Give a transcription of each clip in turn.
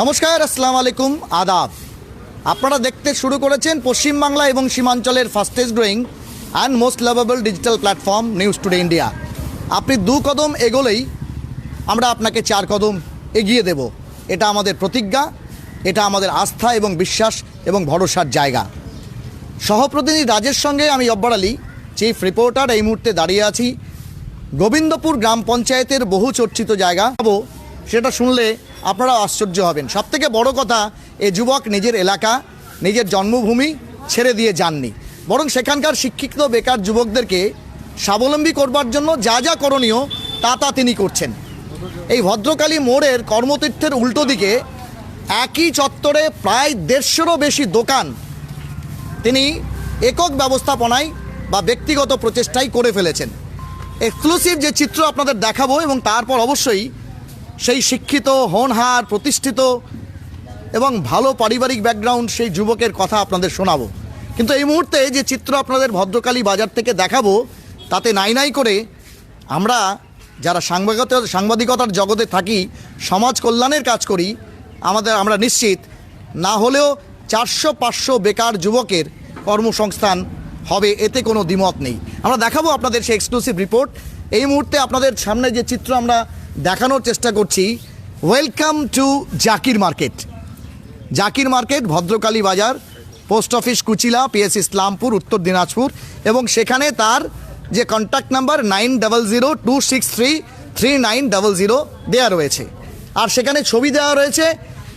নমস্কার, আসসালামু আলাইকুম, আদাব। আপনারা দেখতে শুরু করেছেন পশ্চিমবাংলা এবং সীমাঞ্চলের fastest growing and most lovable digital platform news today India আপনি দু কদম এগোলেই আমরা আপনাকে চার কদম এগিয়ে দেব। এটা আমাদের প্রতিজ্ঞা, এটা আমাদের আস্থা এবং বিশ্বাস এবং ভরসার জায়গা। সহপ্রতিনিধি রাজের সঙ্গে আমি অব্বর আলী চিফ রিপোর্টার এই মুহূর্তে দাঁড়িয়ে আছি। গোবিন্দপুর গ্রাম পঞ্চায়েতের বহু চর্চিত জায়গা। সেটা শুনলে আপনারা আশ্চর্য হবেন। সবথেকে বড় কথা, এ যুবক নিজের এলাকা, নিজের জন্মভূমি ছেড়ে দিয়ে যাননি। বরং সেখানকার শিক্ষিত বেকার যুবকদেরকে স্বাবলম্বী করবার জন্য যা যা করণীয়, তা তা তিনি করছেন। এই ভদ্রকালী মোড়ের কর্মতীর্থের উল্টো দিকে একই চত্বরে প্রায় দেড়শোরও বেশি দোকান তিনি একক ব্যবস্থাপনায় বা ব্যক্তিগত প্রচেষ্টাই করে ফেলেছেন। এক্সক্লুসিভ যে চিত্র আপনাদের দেখাবো এবং তারপর অবশ্যই সেই শিক্ষিত, হোনহার, প্রতিষ্ঠিত এবং ভালো পারিবারিক ব্যাকগ্রাউন্ড সেই যুবকের কথা আপনাদের শোনাবো। কিন্তু এই মুহূর্তে যে চিত্র আপনাদের ভদ্রকালী বাজার থেকে দেখাবো, তাতে নাই নাই করে আমরা যারা সাংবাদিকতা, সাংবাদিকতার জগতে থাকি, সমাজ কল্যাণের কাজ করি, আমাদের, আমরা নিশ্চিত না হলেও চারশো পাঁচশো বেকার যুবকের কর্মসংস্থান হবে, এতে কোনো দ্বিমত নেই। আমরা দেখাবো আপনাদের সেই এক্সক্লুসিভ রিপোর্ট এই মুহূর্তে আপনাদের সামনে যে চিত্র আমরা দেখানোর চেষ্টা করছি। Welcome to Zakir market Zakir market Bhadrakali Bazar post office Kuchila PS Islampur Uttar Dinajpur এবং সেখানে তার যে contact number nine double zero two six three three nine double zero দেওয়া রয়েছে। আর সেখানে ছবি দেওয়া রয়েছে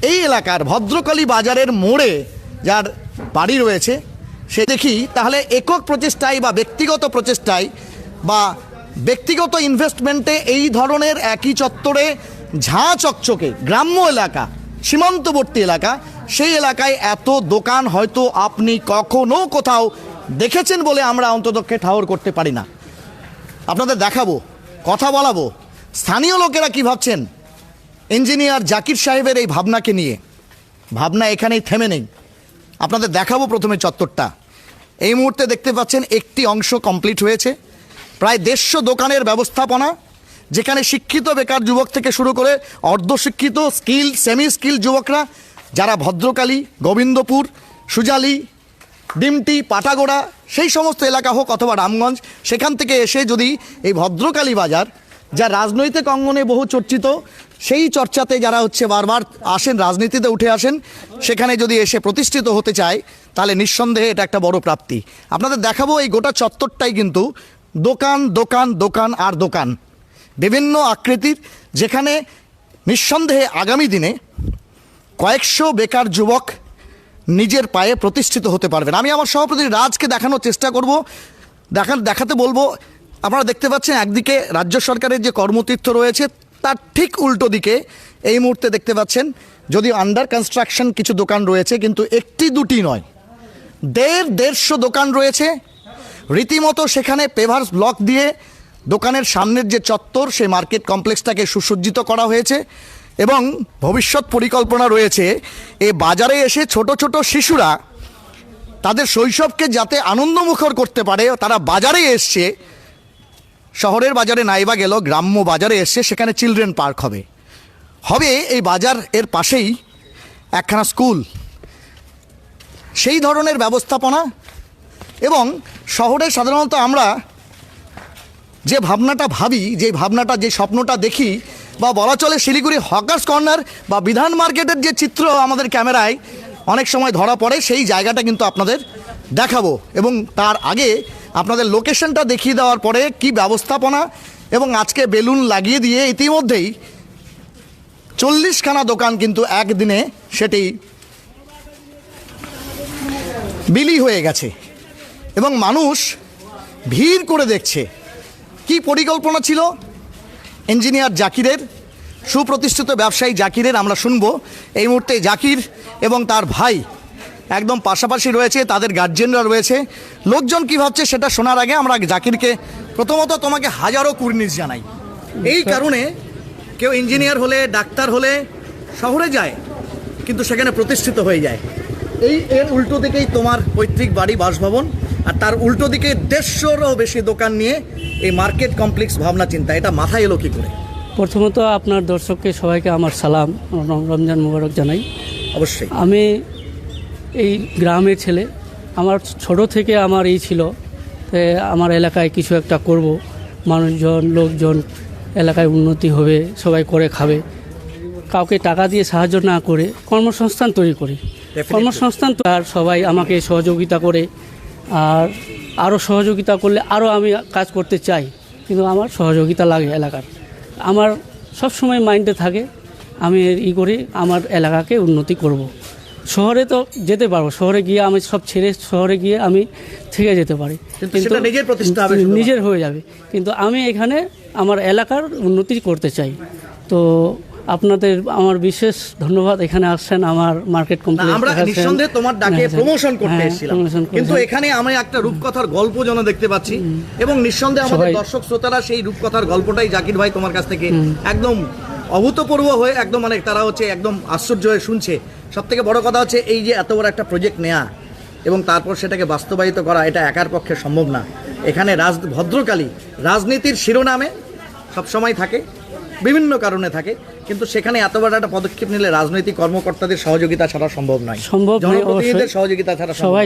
এই এলাকার ভদ্রকালী বাজারের মোড়ে যার বাড়ি রয়েছে, সে দেখি তাহলে একক প্রচেষ্টায় বা ব্যক্তিগত প্রচেষ্টায় বা ব্যক্তিগত ইনভেস্টমেন্টে এই ধরনের একই চত্বরে ঝাঁ চকচকে গ্রাম্য এলাকা, সীমান্তবর্তী এলাকা, সেই এলাকায় এত দোকান হয়তো আপনি কখনো কোথাও দেখেছেন বলে আমরা অন্ততক্ষে ঠাওর করতে পারি না। আপনাদের দেখাবো, কথা বলাবো, স্থানীয় লোকেরা কি ভাবছেন? ইঞ্জিনিয়ার জাকির সাহেবের এই ভাবনাকে নিয়ে। ভাবনা এখানেই থেমে নেই। আপনাদের দেখাবো প্রথমে চত্বরটা। এই মুহূর্তে দেখতে পাচ্ছেন একটি অংশ কমপ্লিট হয়েছে। প্রায় দেড়শো দোকানের ব্যবস্থাপনা, যেখানে শিক্ষিত বেকার যুবক থেকে শুরু করে অর্ধশিক্ষিত স্কিল সেমি স্কিল যুবকরা, যারা ভদ্রকালী, গোবিন্দপুর, সুজালি, ডিমটি, পাটাগোড়া, সেই সমস্ত এলাকা হোক অথবা রামগঞ্জ, সেখান থেকে এসে যদি এই ভদ্রকালী বাজার যা রাজনৈতিক অঙ্গনে বহু চর্চিত, সেই চর্চাতে যারা হচ্ছে বারবার আসেন, রাজনীতিতে উঠে আসেন, সেখানে যদি এসে প্রতিষ্ঠিত হতে চায়, তাহলে নিঃসন্দেহে এটা একটা বড় প্রাপ্তি। আপনাদের দেখাবো এই গোটা চত্বরটাই কিন্তু দোকান দোকান দোকান আর দোকান। বিভিন্ন আকৃতির, যেখানে নিঃসন্দেহে আগামী দিনে কয়েকশো বেকার যুবক নিজের পায়ে প্রতিষ্ঠিত হতে পারবেন। আমি আমার সভাপতি রাজকে দেখানোর চেষ্টা করব। দেখান, দেখাতে বলব, আপনারা দেখতে পাচ্ছেন একদিকে রাজ্য সরকারের যে কর্মতীর্থ রয়েছে, তার ঠিক উল্টো দিকে এই মুহূর্তে দেখতে পাচ্ছেন যদি আন্ডার কনস্ট্রাকশন কিছু দোকান রয়েছে, কিন্তু একটি দুটি নয়। দেড়, দেড়শো দোকান রয়েছে রীতিমতো সেখানে পেভার্স ব্লক দিয়ে দোকানের সামনের যে চত্বর, সেই মার্কেট কমপ্লেক্সটাকে সুসজ্জিত করা হয়েছে এবং ভবিষ্যৎ পরিকল্পনা রয়েছে, এ বাজারে এসে ছোট ছোট শিশুরা তাদের শৈশবকে যাতে আনন্দমুখর করতে পারে, তারা বাজারে এসছে। শহরের বাজারে নাইবা গেল, গ্রাম্য বাজারে এসছে, সেখানে চিলড্রেন পার্ক হবে। হবে এই বাজার এর পাশেই একখানা স্কুল। সেই ধরনের ব্যবস্থাপনা এবং শহরে সাধারণত আমরা যে ভাবনাটা ভাবি, যে ভাবনাটা, যে স্বপ্নটা দেখি বা বলা চলে শিলিগুড়ি হকার্স কর্নার বা বিধান মার্কেটের যে চিত্র আমাদের ক্যামেরায় অনেক সময় ধরা পড়ে, সেই জায়গাটা কিন্তু আপনাদের দেখাবো। এবং তার আগে আপনাদের লোকেশনটা দেখিয়ে দেওয়ার পরে কি ব্যবস্থাপনা এবং আজকে বেলুন লাগিয়ে দিয়ে ইতিমধ্যেই চল্লিশখানা দোকান কিন্তু একদিনে সেটি বিলি হয়ে গেছে। এবং মানুষ ভিড় করে দেখছে। কি পরিকল্পনা ছিল? ইঞ্জিনিয়ার জাকিরের সুপ্রতিষ্ঠিত ব্যবসায়ী জাকিরের আমরা শুনব। এই মুহূর্তে জাকির এবং তার ভাই একদম পাশাপাশি রয়েছে তাদের গার্জেনরা রয়েছে। লোকজন কী ভাবছে সেটা শোনার আগে আমরা জাকিরকে প্রথমত তোমাকে হাজারো কুর্নিশ জানাই। এই কারণে কেউ ইঞ্জিনিয়ার হলে ডাক্তার হলে শহরে যায় কিন্তু সেখানে প্রতিষ্ঠিত হয়ে যায়। এই এর উল্টো দিকেই তোমার পৈতৃক বাড়ি বাসভবন। আর তার উল্টো দিকে দেড়শোরও বেশি দোকান নিয়ে এই মার্কেট কমপ্লেক্স ভাবনা চিন্তা এটা মাথায় এলো কী করে? প্রথমত আপনার দর্শককে সবাইকে আমার সালাম রমজান মুবারক জানাই। অবশ্যই। আমি এই গ্রামের ছেলে আমার ছোট থেকে আমার এই ছিল যে আমার এলাকায় কিছু একটা করব মানুষজন লোকজন এলাকায় উন্নতি হবে সবাই করে খাবে। কাউকে টাকা দিয়ে সাহায্য না করে কর্মসংস্থান তৈরি করি। কর্মসংস্থান তো- আর সবাই আমাকে সহযোগিতা করে আর আরও সহযোগিতা করলে আরও আমি কাজ করতে চাই। কিন্তু আমার সহযোগিতা লাগে এলাকার। আমার সব সময় মাইন্ডে থাকে আমি ই করি আমার এলাকাকে উন্নতি করব। শহরে তো যেতে পারব শহরে গিয়ে আমি সব ছেড়ে শহরে গিয়ে আমি থেকে যেতে পারি। কিন্তু নিজের প্রতিষ্ঠা নিজের হয়ে যাবে। কিন্তু আমি এখানে আমার এলাকার উন্নতি করতে চাই। তো আপনাদের আমার বিশেষ ধন্যবাদ। এখানে আসছেন আমার মার্কেট কমপ্লেক্স আমরা নিঃসন্দেহে তোমার ডাকে হ্যাঁ, প্রমোশন করতে হ্যাঁ, এসেছিলাম। কিন্তু এখানে আমি একটা রূপকথার গল্প যেন দেখতে পাচ্ছি এবং নিঃসন্দেহে আমাদের দর্শক শ্রোতারা সেই রূপকথার গল্পটাই জাকির ভাই তোমার কাছ থেকে একদম অভূতপূর্ব হয়ে একদম মানে তারা হচ্ছে একদম আশ্চর্য হয়ে শুনছে। সব থেকে বড় কথা হচ্ছে এই যে এত বড় একটা প্রজেক্ট নেয়া এবং তারপর সেটাকে বাস্তবায়িত করা এটা একার পক্ষে সম্ভব না। এখানে রাজ ভদ্রকালী রাজনীতির শিরোনামে সবসময় থাকে। বিভিন্ন কারণে থাকে কিন্তু সেখানে এত বড় একটা পদক্ষেপ নিলে রাজনৈতিক কর্মকর্তাদের সহযোগিতা ছাড়া সম্ভব নয়। সম্ভব জনপ্রতিনিধিদের। সহযোগিতা ছাড়া সবাই।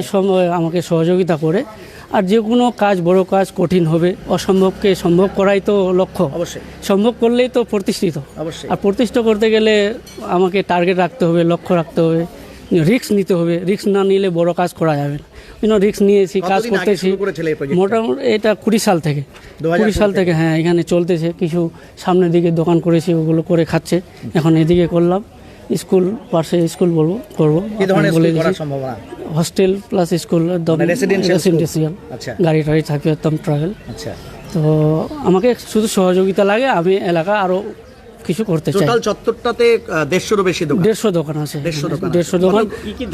আমাকে সহযোগিতা করে আর যে কোনো কাজ বড় কাজ কঠিন হবে অসম্ভবকে সম্ভব করাই তো লক্ষ্য। অবশ্যই। সম্ভব করলেই তো প্রতিষ্ঠিত। অবশ্যই। আর প্রতিষ্ঠা করতে গেলে আমাকে টার্গেট রাখতে হবে লক্ষ্য রাখতে হবে রিস্ক নিতে হবে। রিস্ক না নিলে বড় কাজ করা যাবে না। জন্য রিস্ক নিয়েছি কাজ করতেছি? মোটামুটি এটা কুড়ি সাল থেকে। কুড়ি সাল থেকে? থেকে। হ্যাঁ এখানে চলতেছে। কিছু সামনের দিকে দোকান করেছি ওগুলো করে খাচ্ছে। এখন এদিকে করলাম। স্কুল পাশে স্কুল বলব করব। হস্টেল প্লাস স্কুল একদম মানে? রেসিডেন্সিয়াল আচ্ছা। গাড়ি টাড়ি থাকবে একদম ট্রাভেল আচ্ছা। তো আমাকে শুধু সহযোগিতা লাগে আমি এলাকা আরও কিছু করতে চাই। টোটাল চত্বরটাতে দেড়শোরও বেশি দোকান। দেড়শো দোকান আছে। দেড়শো দোকান দেড়শো দোকান।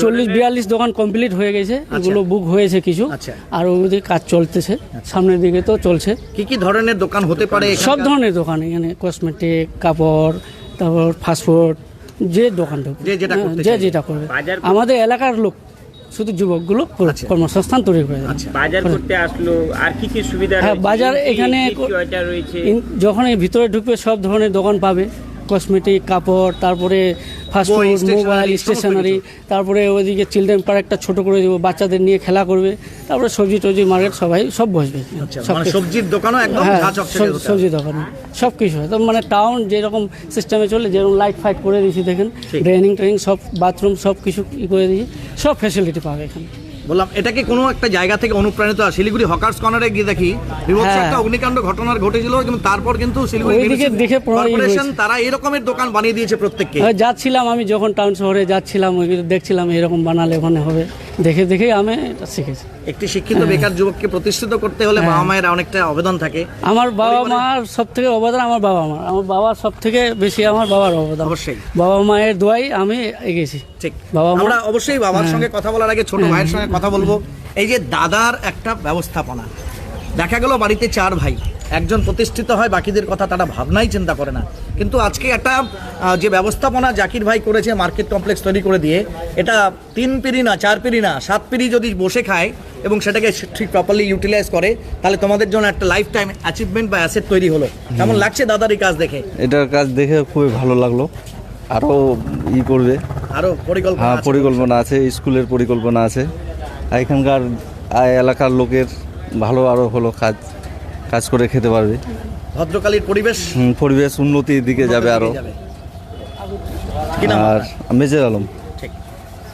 চল্লিশ বিয়াল্লিশ দোকান কমপ্লিট হয়ে গেছে। এগুলো বুক হয়েছে কিছু। আচ্ছা। আর ওদিকে কাজ চলতেছে। সামনের দিকে তো চলছে। কি কি ধরনের দোকান হতে পারে সব ধরনের দোকান। এখানে কসমেটিক কাপড় তারপর ফাস্টফুড যে দোকান যে যেটা করতে যে চাইবে। যেটা করবে। আমাদের এলাকার লোক শুধু যুবকগুলো আচ্ছা। কর্মসংস্থান তৈরি করে। আচ্ছা বাজার করতে আসলো আর কি কি সুবিধা হ্যাঁ, বাজার এখানে যখন এই ভিতরে ঢুকবে সব ধরনের দোকান পাবে কসমেটিক কাপড় তারপরে ফাস্টফুড মোবাইল স্টেশনারি তারপরে ওইদিকে চিলড্রেন পার্ক একটা ছোট করে দেবো বাচ্চাদের নিয়ে খেলা করবে তারপরে সবজি টবজি মার্কেট সবাই সব বসবে। আচ্ছা মানে সবজির দোকানও একদম হ্যাঁ সব- সবজি দোকান সব কিছু হয় তো মানে টাউন যেরকম সিস্টেমে চলে যেরকম লাইট ফাইট করে দিয়েছি দেখেন ড্রেনিং ট্রেনিং সব বাথরুম সব কিছু ই করে দিয়েছি সব ফ্যাসিলিটি পাবে এখানে। বললাম এটাকে কোনো একটা জায়গা থেকে অনুপ্রাণিত? আর শিলিগুড়ি হকার্স কর্নারে গিয়ে দেখি বিভৎস হ্যাঁ। একটা অগ্নিকাণ্ড ঘটনার ঘটেছিল কিন্তু তারপর কিন্তু শিলিগুড়ি দেখে কর্পোরেশন তারা এরকমের দোকান বানিয়ে দিয়েছে প্রত্যেককে। হ্যাঁ, যাচ্ছিলাম আমি যখন টাউন শহরে যাচ্ছিলাম দেখছিলাম এরকম বানালে ওখানে হবে। দেখে দেখেই আমি এটা শিখেছি। একটি শিক্ষিত বেকার যুবককে প্রতিষ্ঠিত করতে হলে বাবা মায়ের অনেকটা অবদান থাকে। আমার বাবা মার সব থেকে অবদান আমার বাবা মা আমার বাবার সব থেকে বেশি আমার বাবার অবদান। অবশ্যই। বাবা মায়ের দোয়াই আমি এগেছি ঠিক। বাবা আমরা অবশ্যই বাবার সঙ্গে কথা বলার আগে ছোট ভাইয়ের সঙ্গে কথা বলব। এই যে দাদার একটা ব্যবস্থাপনা। দেখা গেল বাড়িতে চার ভাই। একজন প্রতিষ্ঠিত হয় বাকিদের কথা তারা ভাবনাই চিন্তা করে না। কিন্তু আজকে একটা যে ব্যবস্থাপনা জাকির ভাই করেছে মার্কেট কমপ্লেক্স তৈরি করে দিয়ে এটা তিন পিড়ি না চার পিড়ি না সাত পিড়ি যদি বসে খায় এবং সেটাকে ঠিক প্রপারলি ইউটিলাইজ করে তাহলে তোমাদের জন্য একটা লাইফ টাইম অ্যাচিভমেন্ট বা অ্যাসেট তৈরি হলো। কেমন লাগছে দাদার এই কাজ দেখে? এটার কাজ দেখে খুবই ভালো লাগল। আরও ই করবে। আরও পরিকল্পনা হ্যাঁ পরিকল্পনা আছে স্কুলের পরিকল্পনা আছে। এখানকার এলাকার লোকের ভালো আরও হলো কাজ। কাজ করে খেতে পারবে। ভদ্রকালীর পরিবেশ? পরিবেশ উন্নতির দিকে যাবে আরও আর? মেজর আলম। ঠিক।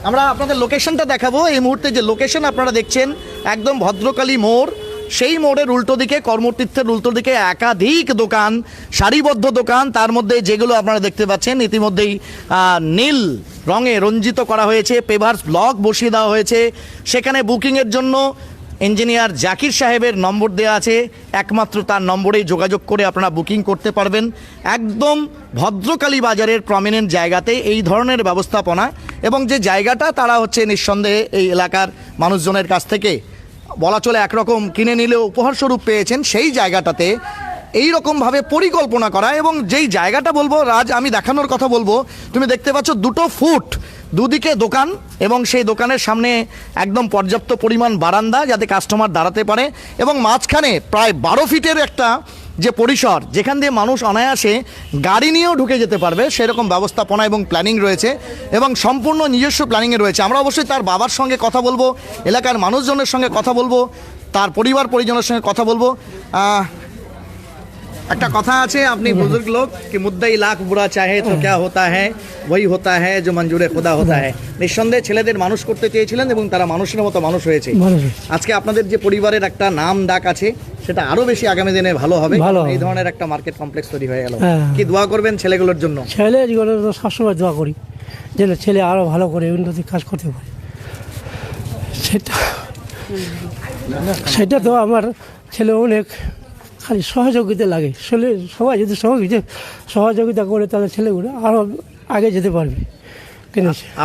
আমরা আপনাদের লোকেশনটা দেখাবো। এই মুহূর্তে যে লোকেশন আপনারা দেখছেন একদম ভদ্রকালী মোড়। সেই মোড়ের উল্টো দিকে কর্মতীর্থের উল্টো দিকে একাধিক দোকান সারিবদ্ধ দোকান। তার মধ্যে যেগুলো আপনারা দেখতে পাচ্ছেন ইতিমধ্যেই নীল রঙে রঞ্জিত করা হয়েছে। পেভার্স ব্লক বসিয়ে দেওয়া হয়েছে। সেখানে বুকিংয়ের জন্য ইঞ্জিনিয়ার জাকির সাহেবের নম্বর দেওয়া আছে। একমাত্র তার নম্বরেই যোগাযোগ করে আপনারা বুকিং করতে পারবেন। একদম ভদ্রকালী বাজারের প্রমিনেন্ট জায়গাতে এই ধরনের ব্যবস্থাপনা এবং যে জায়গাটা তারা হচ্ছে নিঃসন্দেহে এই এলাকার মানুষজনের কাছ থেকে বলা চলে একরকম কিনে নিলেও উপহারস্বরূপ পেয়েছেন, সেই জায়গাটাতে এই রকমভাবে পরিকল্পনা করা এবং যেই জায়গাটা বলব, রাজ, আমি দেখানোর কথা বলব, তুমি দেখতে পাচ্ছ দুটো ফুট দুদিকে দোকান এবং সেই দোকানের সামনে একদম পর্যাপ্ত পরিমাণ বারান্দা যাতে কাস্টমার দাঁড়াতে পারে এবং মাঝখানে প্রায় বারো ফিটের একটা যে পরিসর, যেখান দিয়ে মানুষ অনায়াসে গাড়ি নিয়েও ঢুকে যেতে পারবে, সেরকম ব্যবস্থাপনা এবং প্ল্যানিং রয়েছে এবং সম্পূর্ণ নিজস্ব প্ল্যানিংয়ে রয়েছে। আমরা অবশ্যই তার বাবার সঙ্গে কথা বলব, এলাকার মানুষজনের সঙ্গে কথা বলব, তার পরিবার পরিজনের সঙ্গে কথা বলব। একটা কথা আছে আপনি বুজুর্গ লোক কি মুদ্দাই লাখ বুড়া চাহে তো ক্যা হতা হ্যাঁ ওই হতা হ্যাঁ যে মঞ্জুরে খোদা হতা হ্যাঁ নিঃসন্দেহে ছেলেদের মানুষ করতে চেয়েছিলেন এবং তারা মানুষের মতো মানুষ হয়েছে। আজকে আপনাদের যে পরিবারের একটা নাম ডাক আছে সেটা আরও বেশি আগামী দিনে ভালো হবে। এই ধরনের একটা মার্কেট কমপ্লেক্স তৈরি হয়ে গেল। হ্যাঁ। কি দোয়া করবেন ছেলেগুলোর জন্য? ছেলে জীবনে তো সবসময় দোয়া করি যেন ছেলে আরও ভালো করে উন্নতি কাজ করতে পারে। সেটা সেটা তো আমার ছেলে অনেক খালি সহযোগিতা লাগে। ছেলে সবাই যদি সহযোগিতা সহযোগিতা করে তাহলে ছেলেগুলো আরও আগে যেতে পারবে।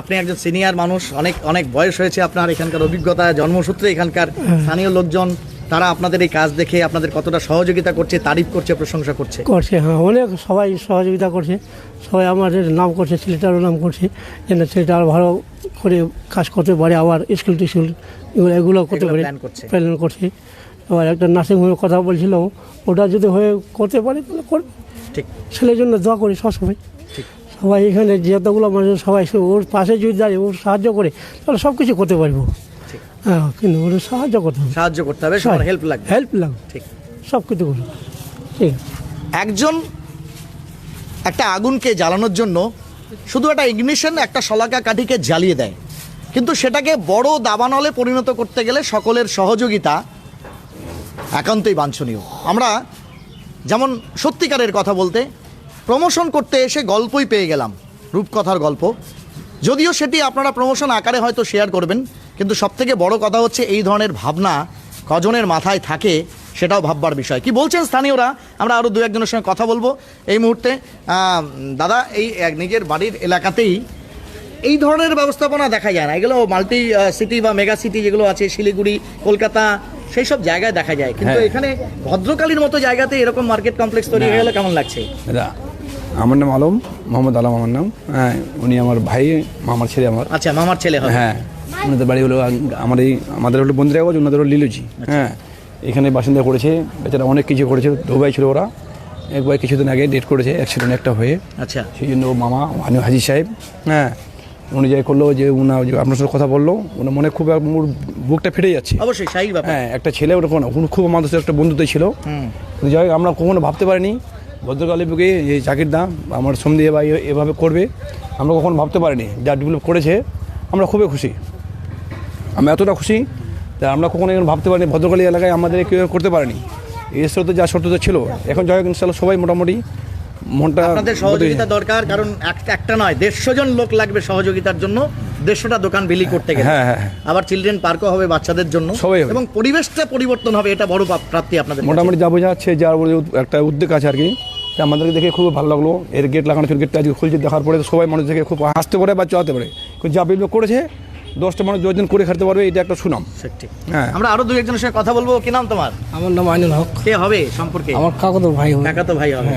আপনি একজন সিনিয়র মানুষ অনেক অনেক বয়স হয়েছে আপনার এখানকার অভিজ্ঞতা জন্মসূত্রে এখানকার হ্যাঁ। স্থানীয় লোকজন তারা আপনাদের এই কাজ দেখে আপনাদের কতটা সহযোগিতা করছে তারিফ করছে প্রশংসা করছে? করছে হ্যাঁ অনেক সবাই সহযোগিতা করছে। সবাই আমাদের নাম করছে ছেলেটারও নাম করছে যেন ছেলেটা আরও ভালো করে কাজ করতে পারে আবার স্কুল টিস্কুল এগুলো এগুলো করতে পারে। প্ল্যান করছে। আবার একটা নার্সিং হোমের কথা বলছিল ওটা যদি হয়ে করতে পারে তাহলে করবে। ঠিক। ছেলের জন্য দোয়া করি সবসময়। সবাই এখানে যতগুলো মানুষ সবাই ওর পাশে যদি দাঁড়িয়ে ওর সাহায্য করে তাহলে সব কিছু করতে পারব। হ্যাঁ কিন্তু ওর সাহায্য করতে হবে। সাহায্য করতে হবে সবার হেল্প লাগবে। হেল্প লাগবে। ঠিক। সব কিছু করবে ঠিক একজন একটা আগুনকে জ্বালানোর জন্য শুধু একটা ইগনিশন একটা শলাকা কাঠিকে জ্বালিয়ে দেয়। কিন্তু সেটাকে বড় দাবানলে পরিণত করতে গেলে সকলের সহযোগিতা একান্তই বাঞ্ছনীয়। আমরা যেমন সত্যিকারের কথা বলতে প্রমোশন করতে এসে গল্পই পেয়ে গেলাম, রূপকথার গল্প। যদিও সেটি আপনারা প্রমোশন আকারে হয়তো শেয়ার করবেন, কিন্তু সবথেকে বড় কথা হচ্ছে এই ধরনের ভাবনা কজনের মাথায় থাকে সেটাও ভাববার বিষয়। কি বলছেন স্থানীয়রা? আমরা আরও দু একজনের সঙ্গে কথা বলব এই মুহূর্তে। দাদা, এই নিজের বাড়ির এলাকাতেই এই ধরনের ব্যবস্থাপনা দেখা যায় না। এগুলো মাল্টি সিটি বা মেগা সিটি যেগুলো আছে, শিলিগুড়ি, কলকাতা সেই সব জায়গায় দেখা যায়। কিন্তু হ্যাঁ। এখানে ভদ্রকালীর মতো জায়গাতে এরকম মার্কেট কমপ্লেক্স তৈরি হয়ে গেলে কেমন লাগছে? আমার নাম আলম মোহাম্মদ আলম আমার নাম। হ্যাঁ উনি আমার ভাই মামার ছেলে আমার। আচ্ছা মামার ছেলে হ্যাঁ। ওনাদের বাড়ি হলো আমার এই আমাদের হলো বন্ধুরা কাগজ ওনাদের হলো লিলুজি। হ্যাঁ এখানে বাসিন্দা করেছে বেচারা অনেক কিছু করেছে দুবাই ছিল ওরা। একবার কিছুদিন আগে ডেট করেছে অ্যাক্সিডেন্ট একটা হয়ে। আচ্ছা। সেই জন্য মামা হাজি সাহেব। হ্যাঁ উনি যাই করল যে উনা যে আপনার সাথে কথা বলল ওনার মনে খুব ওর বুকটা ফেটে যাচ্ছে। অবশ্যই ব্যাপার। হ্যাঁ একটা ছেলে ওরকম খুব আমাদের সাথে একটা বন্ধুত্ব ছিল। হুম। যাই হোক, আমরা কখনো ভাবতে পারিনি ভদ্রকালী বুকে এই চাকরির দাম আমার সন্ধি বা এ- এভাবে করবে আমরা কখনো ভাবতে পারিনি। যা ডেভেলপ করেছে আমরা খুবই খুশি। আমি এতটা খুশি তা আমরা কখনো এখন ভাবতে পারিনি ভদ্রকালী এলাকায় আমাদের কেউ করতে পারেনি। এই স্রোতে যা শর্ততা ছিল এখন যাই হোক ইনশাল্লাহ সবাই মোটামুটি মনটা আপনাদের সহযোগিতা দরকার কারণ একটা নয় দেড়শো জন লোক লাগবে সহযোগিতার জন্য দেড়শোটা দোকান বিলি করতে গেলে। হ্যাঁ, হ্যাঁ, হ্যাঁ। আবার চিলড্রেন পার্কও হবে বাচ্চাদের জন্য। সবাই হবে। এবং পরিবেশটা পরিবর্তন হবে এটা বড় প্রাপ্তি আপনাদের মোটামুটি যা বোঝা যাচ্ছে যার একটা উদ্যোগ আছে আর কি আমাদেরকে দেখে খুব ভালো লাগল। এর গেট লাগানো ছিল গেটটা আজকে খুলছে দেখার পরে সবাই মানুষ দেখে খুব হাসতে পারে বা চালাতে পারে। যা বিপ্লব করেছে দশটা মানুষ দশজন করে খাটতে পারবে এটা একটা সুনাম। হ্যাঁ। আমরা আরও দু একজনের সঙ্গে কথা বলব। কি নাম তোমার? আমার নাম আইনুল হক। কে হবে সম্পর্কে? আমার কাকাতো ভাই হবে। কাকা ভাই হবে।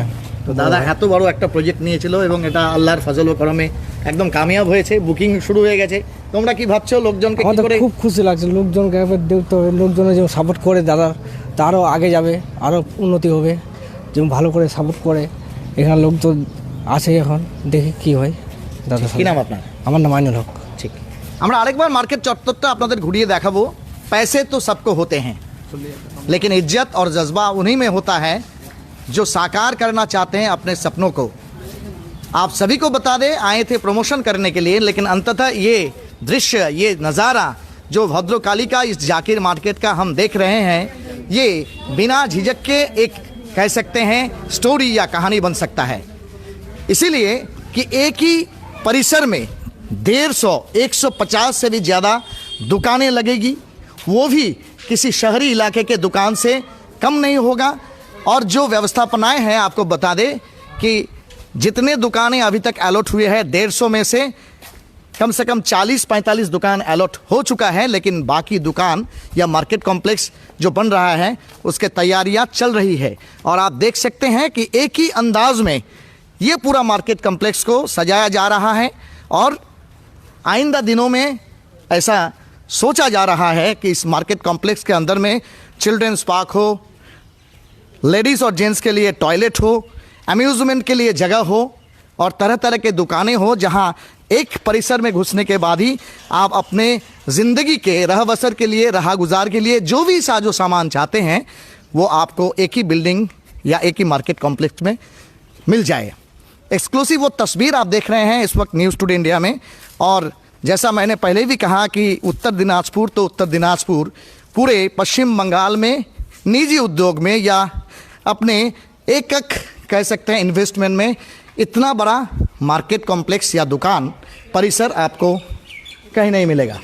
তো দাদা এত বড় একটা প্রজেক্ট নিয়েছিল এবং এটা আল্লাহর ফজল ও করমে একদম কামিয়াব হয়েছে বুকিং শুরু হয়ে গেছে তোমরা কি ভাবছো লোকজনকে কি আমাদের করে খুব খুশি লাগছে লোকজনকে এবার দেখতে হবে লোকজনের যেমন সাপোর্ট করে দাদা তারও আগে যাবে আরও উন্নতি হবে যেমন ভালো করে সাপোর্ট করে এখানে লোক তো আছে এখন দেখি কি হয় দাদা কি নাম আপনার আমার নাম আইনুল হক ঠিক আমরা আরেকবার মার্কেট চত্বরটা আপনাদের ঘুরিয়ে দেখাবো पैसे तो सबको होते हैं लेकिन इज्जत और जज्बा उन्हीं में होता है जो साकार करना चाहते हैं अपने सपनों को। आप सभी को बता दें, आए थे प्रमोशन करने के लिए, लेकिन अंततः ये दृश्य, ये नज़ारा, जो भद्रकाली का इस जाकिर मार्केट का हम देख रहे हैं, ये बिना झिझक के एक, कह सकते हैं, स्टोरी या कहानी बन सकता है। इसीलिए कि एक ही परिसर में डेढ़ सौ, एक सौ पचास से भी ज़्यादा दुकानें लगेगी, वो भी किसी शहरी इलाके के दुकान से कम नहीं होगा और जो व्यवस्थापनाएँ हैं, आपको बता दें कि जितने दुकानें अभी तक अलॉट हुए हैं, डेढ़ सौ में से कम से कम 40-45 दुकान अलॉट हो चुका है, लेकिन बाकी दुकान या मार्केट कॉम्प्लेक्स जो बन रहा है, उसके तैयारियाँ चल रही है। और आप देख सकते हैं कि एक ही अंदाज में ये पूरा मार्केट कॉम्प्लेक्स को सजाया जा रहा है और आइंदा दिनों में ऐसा सोचा जा रहा है कि इस मार्केट कॉम्प्लेक्स के अंदर में चिल्ड्रंस पार्क हो लेडीज़ और जेंट्स के लिए टॉयलेट हो, अम्यूज़मेंट के लिए जगह हो और तरह तरह के दुकानें हो जहाँ एक परिसर में घुसने के बाद ही आप अपने ज़िंदगी के रह बसर के लिए रहा गुजार के लिए जो भी साजो सामान चाहते हैं, वो आपको एक ही बिल्डिंग या एक ही मार्केट कॉम्प्लेक्स में मिल जाए। एक्सक्लूसिव वो तस्वीर आप देख रहे हैं इस वक्त न्यूज़ टुडे इंडिया में और जैसा मैंने पहले भी कहा कि उत्तर दिनाजपुर तो उत्तर दिनाजपुर पूरे पश्चिम बंगाल में निजी उद्योग में या अपने एक एक कह सकते हैं इन्वेस्टमेंट में इतना बड़ा मार्केट कॉम्प्लेक्स या दुकान, परिसर आपको कहीं नहीं मिलेगा।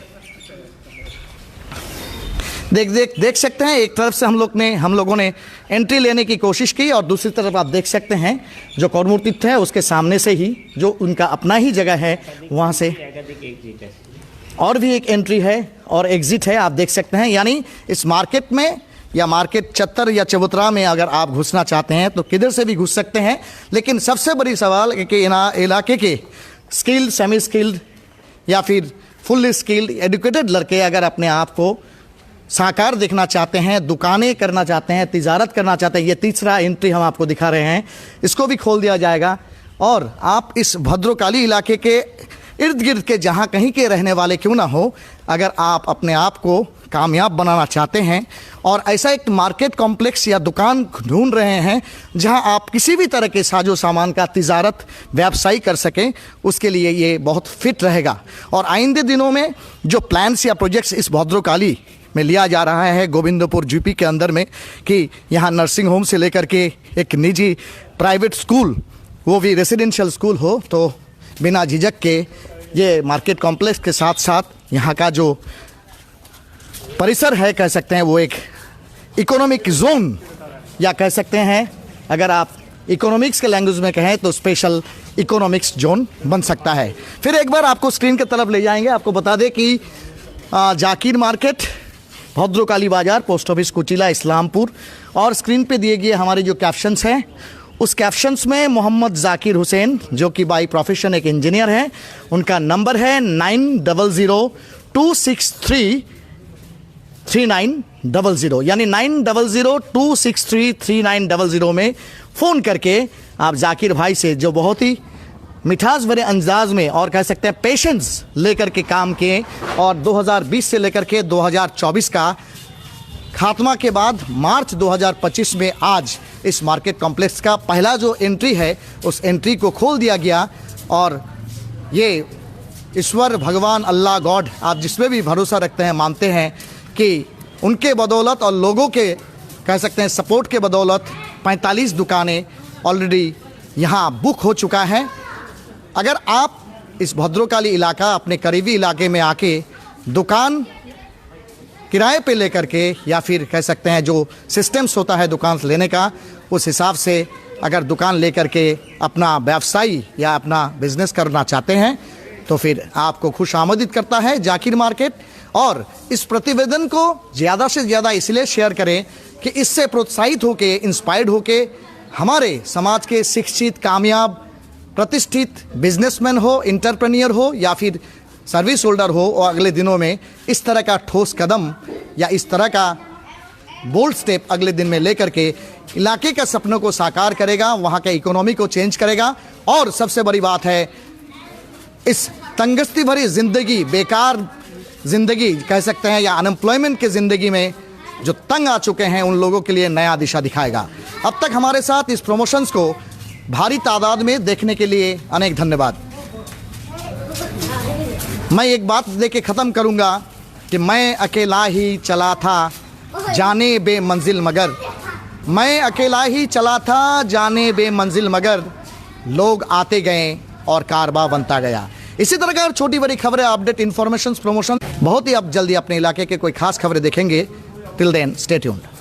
देख देख देख सकते हैं, एक तरफ़ से हम लोग ने, हम लोगों ने एंट्री लेने की कोशिश की और दूसरी तरफ़ आप देख सकते हैं, जो कौरमूर तीर्थ है उसके सामने से ही, जो उनका अपना ही जगह है, वहाँ से और भी एक एंट्री है और एग्जिट है, आप देख सकते हैं, यानी इस मार्केट में या मार्केट चत्तर या चबूतरा में अगर आप घुसना चाहते हैं तो किधर से भी घुस सकते हैं। लेकिन सबसे बड़ी सवाल कि इना इलाके के स्किल्ड सेमी स्किल्ड या फिर फुल स्किल्ड एडुकेटेड लड़के अगर अपने आप को साकार देखना चाहते हैं, दुकानें करना चाहते हैं, तिजारत करना चाहते हैं, ये तीसरा एंट्री हम आपको दिखा रहे हैं। इसको भी खोल दिया जाएगा। और आप इस भद्रकाली इलाके के इर्द गिर्द के जहाँ कहीं के रहने वाले क्यों ना हो, अगर आप अपने आप को कामयाब बनाना चाहते हैं और ऐसा एक मार्केट कॉम्प्लेक्स या दुकान ढूंढ रहे हैं जहाँ आप किसी भी तरह के साजो सामान का तजारत, व्यवसायी कर सकें, उसके लिए ये बहुत फिट रहेगा। और आइंदे दिनों में जो प्लान्स या प्रोजेक्ट्स इस भद्रकाली में लिया जा रहा है, गोविंदपुर जीपी के अंदर में, कि यहाँ नर्सिंग होम से लेकर के एक निजी प्राइवेट स्कूल वो भी रेसिडेंशियल स्कूल हो तो बिना झिझक के ये मार्केट कॉम्प्लेक्स के साथ साथ यहाँ का जो परिसर है, कह सकते हैं वो एक इकोनॉमिक जोन या कह सकते हैं, अगर आप इकोनॉमिक्स के लैंग्वेज में कहें तो स्पेशल इकोनॉमिक्स जोन बन सकता है। फिर एक बार आपको स्क्रीन की तरफ़ ले जाएँगे, आपको बता दें कि जाकिर मार्केट, भद्रकाली बाज़ार पोस्ट ऑफ़िस कुचिला, इस्लामपुर, और स्क्रीन पे दिए गए हमारे जो कैप्शंस हैं, उस कैप्शंस में मोहम्मद जाकिर हुसैन, जो कि बाई प्रोफेशन एक इंजीनियर हैं, उनका नंबर है nine double zero two six three three nine double zero, यानी nine double zero two six three three nine double zero में फ़ोन करके आप जाकिर भाई से जो बहुत ही मिठास भरे अंदाज में और कह सकते हैं पेशेंस लेकर के काम किए और 2020 से लेकर के 2024 का खात्मा के बाद मार्च 2025 में आज इस मार्केट कॉम्प्लेक्स का पहला जो एंट्री है, उस एंट्री को खोल दिया गया और ये ईश्वर भगवान अल्लाह गॉड, आप जिसमें भी भरोसा रखते हैं, मानते हैं कि उनके बदौलत और लोगों के, कह सकते हैं सपोर्ट के बदौलत 45 दुकानें ऑलरेडी यहाँ बुक हो चुका है। अगर आप इस भद्रोकाली इलाका, अपने करीबी इलाके में आके दुकान किराए पे लेकर के या फिर कह सकते हैं जो सिस्टम्स होता है दुकान लेने का, उस हिसाब से अगर दुकान लेकर के अपना व्यवसायी या अपना बिज़नेस करना चाहते हैं तो फिर आपको खुश आमदित करता है जाकिर मार्केट। और इस प्रतिवेदन को ज़्यादा से ज़्यादा इसलिए शेयर करें कि इससे प्रोत्साहित होके इंस्पायर्ड होके हमारे समाज के शिक्षित, कामयाब, प्रतिष्ठित बिजनेसमैन हो इंटरप्रेन्योर हो, या फिर सर्विस होल्डर हो, और अगले दिनों में इस तरह का ठोस कदम या इस तरह का बोल्ड स्टेप अगले दिन में लेकर के इलाके के सपनों को साकार करेगा, वहाँ के इकोनॉमी को चेंज करेगा। और सबसे बड़ी बात है इस तंगस्ती भरी ज़िंदगी, बेकार ज़िंदगी कह सकते हैं या अनएम्प्लॉयमेंट की ज़िंदगी में जो तंग आ चुके हैं, उन लोगों के लिए नया दिशा दिखाएगा। अब तक हमारे साथ इस प्रमोशंस को भारी तादाद में देखने के लिए अनेक धन्यवाद। मैं एक बात दे के ख़त्म करूँगा कि मैं अकेला ही चला था, जाने बे मंजिल मगर। मैं अकेला ही चला था, जाने बे मंजिल मगर। लोग आते गए और कारबा बनता गया। इसी तरह का छोटी बड़ी खबरें अपडेट इन्फॉर्मेशन प्रमोशन बहुत ही आप जल्दी अपने इलाके के कोई खास खबरें देखेंगे। Till then stay tuned